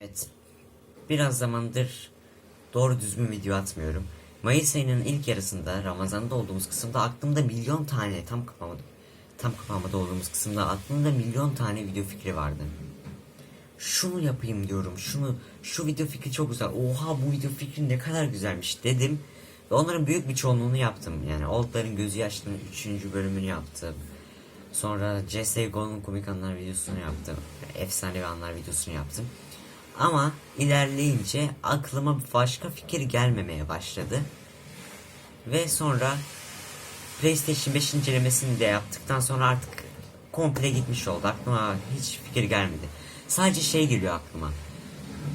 Evet. Biraz zamandır doğru düzgün video atmıyorum. Mayıs ayının ilk yarısında Ramazan'da olduğumuz kısımda aklımda milyon tane tam kapamadım. Tam kapamada olduğumuz kısımda aklımda milyon tane video fikri vardı. Şunu yapayım diyorum. Şunu şu video fikri çok güzel. Oha bu video fikri ne kadar güzelmiş dedim. Ve onların büyük bir çoğunluğunu yaptım. Yani Old'ların gözü yaşlı'nın 3. bölümünü yaptım. Sonra CSGO'nun komik anlar videosunu yaptım. Efsanevi anlar videosunu yaptım. Ama ilerleyince aklıma başka fikir gelmemeye başladı. Ve sonra PlayStation 5 incelemesini de yaptıktan sonra artık komple gitmiş oldu. Aklıma hiç fikir gelmedi. Sadece şey geliyor aklıma.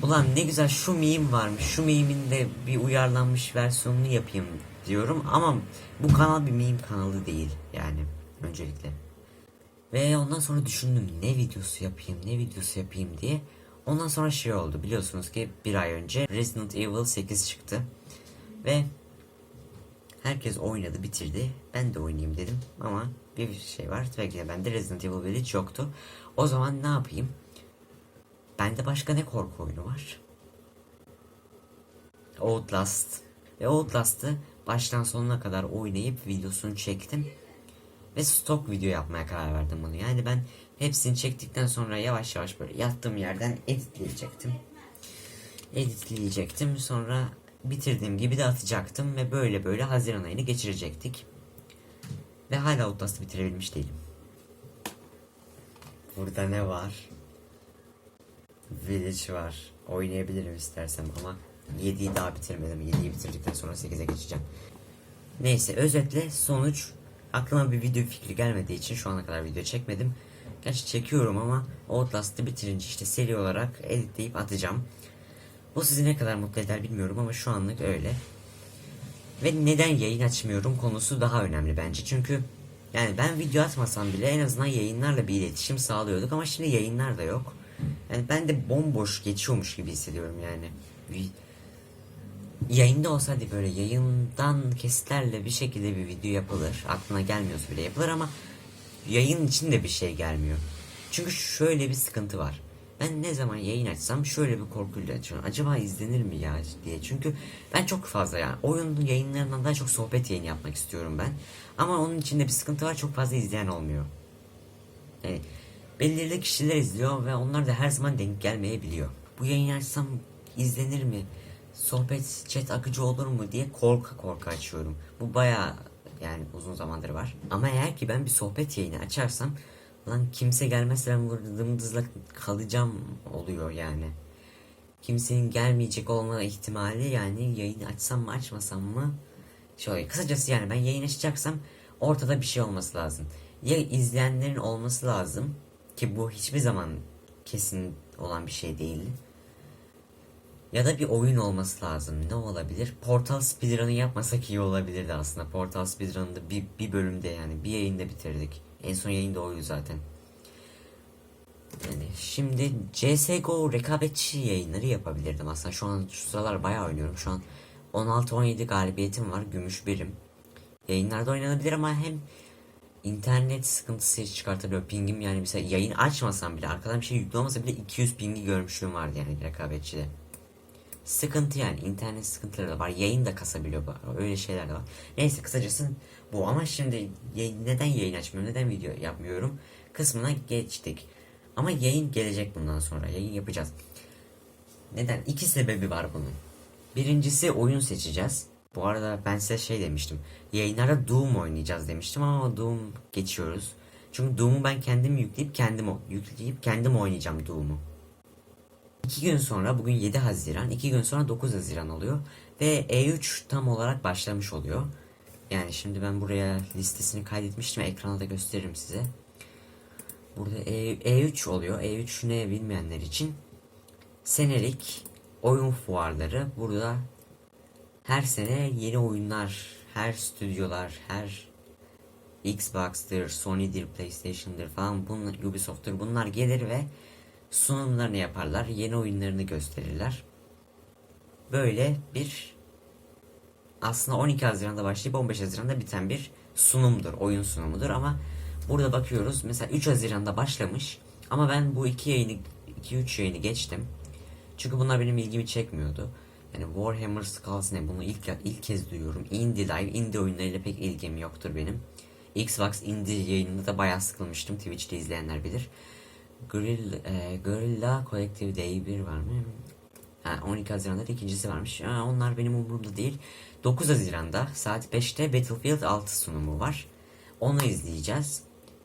Ulan ne güzel şu meme varmış. Şu meme'in de bir uyarlanmış versiyonunu yapayım diyorum. Ama bu kanal bir meme kanalı değil yani öncelikle. Ve ondan sonra düşündüm ne videosu yapayım ne videosu yapayım diye. Ondan sonra şey oldu biliyorsunuz ki bir ay önce Resident Evil 8 çıktı. Ve herkes oynadı bitirdi. Ben de oynayayım dedim ama bir şey var. Tabii ki de bende Resident Evil 1 hiç yoktu. O zaman ne yapayım? Bende başka ne korku oyunu var? Outlast. Ve Outlast'ı baştan sonuna kadar oynayıp videosunu çektim. Ve stok video yapmaya karar verdim bunu. Yani ben hepsini çektikten sonra yavaş yavaş böyle yattığım yerden editleyecektim. Editleyecektim. Sonra bitirdiğim gibi de atacaktım. Ve böyle böyle Haziran ayını geçirecektik. Ve hala Outlast'ı bitirebilmiş değilim. Burada ne var? Village var. Oynayabilirim istersem ama 7'yi daha bitirmedim. 7'yi bitirdikten sonra 8'e geçeceğim. Neyse özetle sonuç aklıma bir video fikri gelmediği için şu ana kadar video çekmedim. Gerçi çekiyorum ama Outlast'ı bitirince işte seri olarak editleyip atacağım. Bu sizi ne kadar mutlu eder bilmiyorum ama şu anlık öyle. Ve neden yayın açmıyorum konusu daha önemli bence. Çünkü yani ben video atmasam bile en azından yayınlarla bir iletişim sağlıyorduk ama şimdi yayınlar da yok. Yani ben de bomboş geçiyormuş gibi hissediyorum yani. Yayında olsa hadi böyle yayından kesitlerle bir şekilde bir video yapılır. Aklına gelmiyorsa bile yapılır ama yayın için de bir şey gelmiyor. Çünkü şöyle bir sıkıntı var. Ben ne zaman yayın açsam şöyle bir korkuyla açıyorum. Acaba izlenir mi ya diye. Çünkü ben çok fazla yani oyun yayınlarından daha çok sohbet yayın yapmak istiyorum ben. Ama onun içinde bir sıkıntı var. Çok fazla izleyen olmuyor. Yani belirli kişiler izliyor ve onlar da her zaman denk gelmeyebiliyor. Bu yayın açsam izlenir mi? Sohbet, chat akıcı olur mu diye korka korka açıyorum. Bu baya yani uzun zamandır var. Ama eğer ki ben bir sohbet yayını açarsam lan kimse gelmezse ben burada dımdızla kalacağım oluyor yani. Kimsenin gelmeyecek olma ihtimali yani yayını açsam mı açmasam mı şöyle kısacası yani ben yayın açacaksam ortada bir şey olması lazım. Ya izleyenlerin olması lazım ki bu hiçbir zaman kesin olan bir şey değil. Ya da bir oyun olması lazım. Ne olabilir? Portal speedrun'ı yapmasak iyi olabilirdi aslında. Portal speedrun'ı bir, bir bölümde yani bir yayında bitirdik. En son yayında oydu zaten. Yani şimdi CSGO rekabetçi yayınları yapabilirdim aslında. Şu an şu sıralar bayağı oynuyorum. Şu an 16-17 galibiyetim var. Gümüş birim. Yayınlarda oynanabilir ama hem internet sıkıntısı çıkartabiliyor. Pingim yani mesela yayın açmasam bile arkadan bir şey yüklü olmasa bile 200 pingi görmüşlüğüm vardı yani rekabetçide. Sıkıntı yani internet sıkıntıları da var. Yayın da kasabiliyor. Öyle şeyler de var. Neyse kısacası bu ama şimdi neden yayın açmıyorum? Neden video yapmıyorum? Kısmına geçtik. Ama yayın gelecek bundan sonra. Yayın yapacağız. Neden? İki sebebi var bunun. Birincisi oyun seçeceğiz. Bu arada ben size şey demiştim. Yayınlarda Doom oynayacağız demiştim ama Doom geçiyoruz. Çünkü Doom'u ben kendim yükleyip kendim yükleyip kendim oynayacağım Doom'u. 2 gün sonra bugün 7 Haziran, 2 gün sonra 9 Haziran oluyor ve E3 tam olarak başlamış oluyor. Yani şimdi ben buraya listesini kaydetmiştim. Ekrana da gösteririm size. Burada E- E3 oluyor. E3 ne bilmeyenler için senelik oyun fuarları. Burada her sene yeni oyunlar, her stüdyolar, her Xbox'tır, Sony'dir, PlayStation'dır falan bunlar, Ubisoft'tur bunlar gelir ve sunumlarını yaparlar, yeni oyunlarını gösterirler. Böyle bir aslında 12 Haziran'da başlayıp 15 Haziran'da biten bir sunumdur, oyun sunumudur ama burada bakıyoruz mesela 3 Haziran'da başlamış ama ben bu iki yayını 2-3 yayını geçtim. Çünkü bunlar benim ilgimi çekmiyordu. Yani Warhammer Skulls ne bunu ilk ilk kez duyuyorum. Indie Live, indie oyunlarıyla pek ilgim yoktur benim. Xbox indie yayınında da bayağı sıkılmıştım. Twitch'te izleyenler bilir. Grill, e, Gorilla Collective Day 1 var mı? Ha, 12 Haziran'da da ikincisi varmış. Ha, onlar benim umurumda değil. 9 Haziran'da saat 5'te Battlefield 6 sunumu var. Onu izleyeceğiz.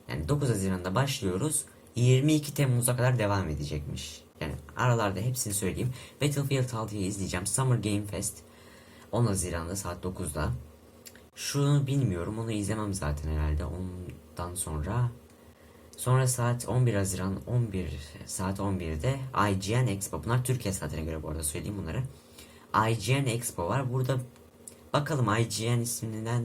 Yani 9 Haziran'da başlıyoruz. 22 Temmuz'a kadar devam edecekmiş. Yani aralarda hepsini söyleyeyim. Battlefield 6'yı izleyeceğim. Summer Game Fest 10 Haziran'da saat 9'da. Şunu bilmiyorum. Onu izlemem zaten herhalde. Ondan sonra Sonra saat 11 Haziran 11 saat 11'de IGN Expo. Bunlar Türkiye saatine göre bu arada söyleyeyim bunları. IGN Expo var. Burada bakalım IGN isminden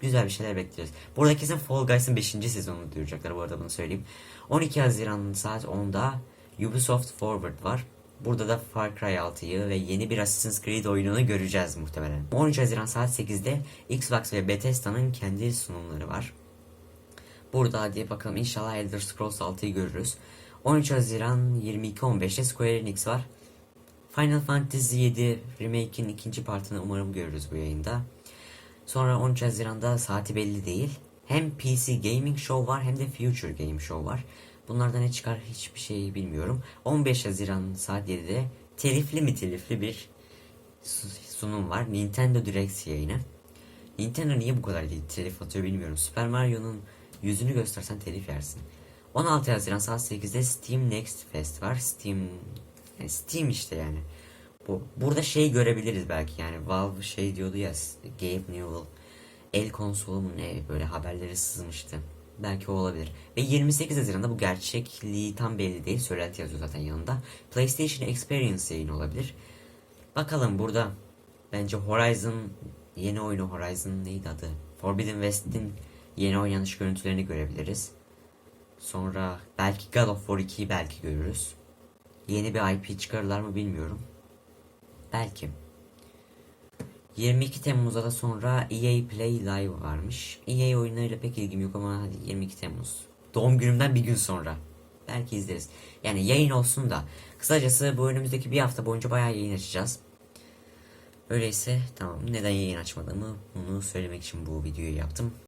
güzel bir şeyler bekliyoruz. Burada kesin Fall Guys'ın 5. sezonunu duyuracaklar bu arada bunu söyleyeyim. 12 Haziran saat 10'da Ubisoft Forward var. Burada da Far Cry 6'yı ve yeni bir Assassin's Creed oyununu göreceğiz muhtemelen. 13 Haziran saat 8'de Xbox ve Bethesda'nın kendi sunumları var. Burada hadi bakalım inşallah Elder Scrolls 6'yı görürüz. 13 Haziran 22.15'te Square Enix var. Final Fantasy 7 Remake'in ikinci partını umarım görürüz bu yayında. Sonra 13 Haziran'da saati belli değil. Hem PC Gaming Show var hem de Future Game Show var. Bunlardan ne çıkar hiçbir şey bilmiyorum. 15 Haziran saat 7'de telifli mi telifli bir su- sunum var. Nintendo Direct yayını. Nintendo niye bu kadar telif atıyor bilmiyorum. Super Mario'nun yüzünü göstersen telif yersin. 16 Haziran saat 8'de Steam Next Fest var. Steam yani Steam işte yani. Bu burada şey görebiliriz belki yani Valve şey diyordu ya Gabe Newell el konsolu mu ne böyle haberleri sızmıştı. Belki o olabilir. Ve 28 Haziran'da bu gerçekliği tam belli değil. Söylenti yazıyor zaten yanında. PlayStation Experience yayını olabilir. Bakalım burada bence Horizon yeni oyunu Horizon neydi adı? Forbidden West'in yeni oynanış görüntülerini görebiliriz. Sonra belki God of War 2'yi belki görürüz. Yeni bir IP çıkarırlar mı bilmiyorum. Belki. 22 Temmuz'da da sonra EA Play Live varmış. EA oyunlarıyla pek ilgim yok ama hadi 22 Temmuz. Doğum günümden bir gün sonra. Belki izleriz. Yani yayın olsun da. Kısacası bu önümüzdeki bir hafta boyunca bayağı yayın açacağız. Öyleyse tamam neden yayın açmadığımı bunu söylemek için bu videoyu yaptım.